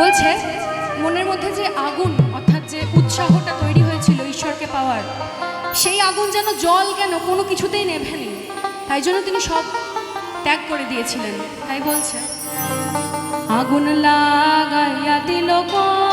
বলছে, মনের মধ্যে যে আগুন, অর্থাৎ যে উৎসাহটা তৈরি হয়েছিল ঈশ্বরকে পাওয়ার, সেই আগুন যেন জল কেন কোনো কিছুতেই নেভেনি তাই জন্য তিনি সব ত্যাগ করে দিয়েছিলেন। তাই বলছে, আগুন লাগাইয়া দিল কোন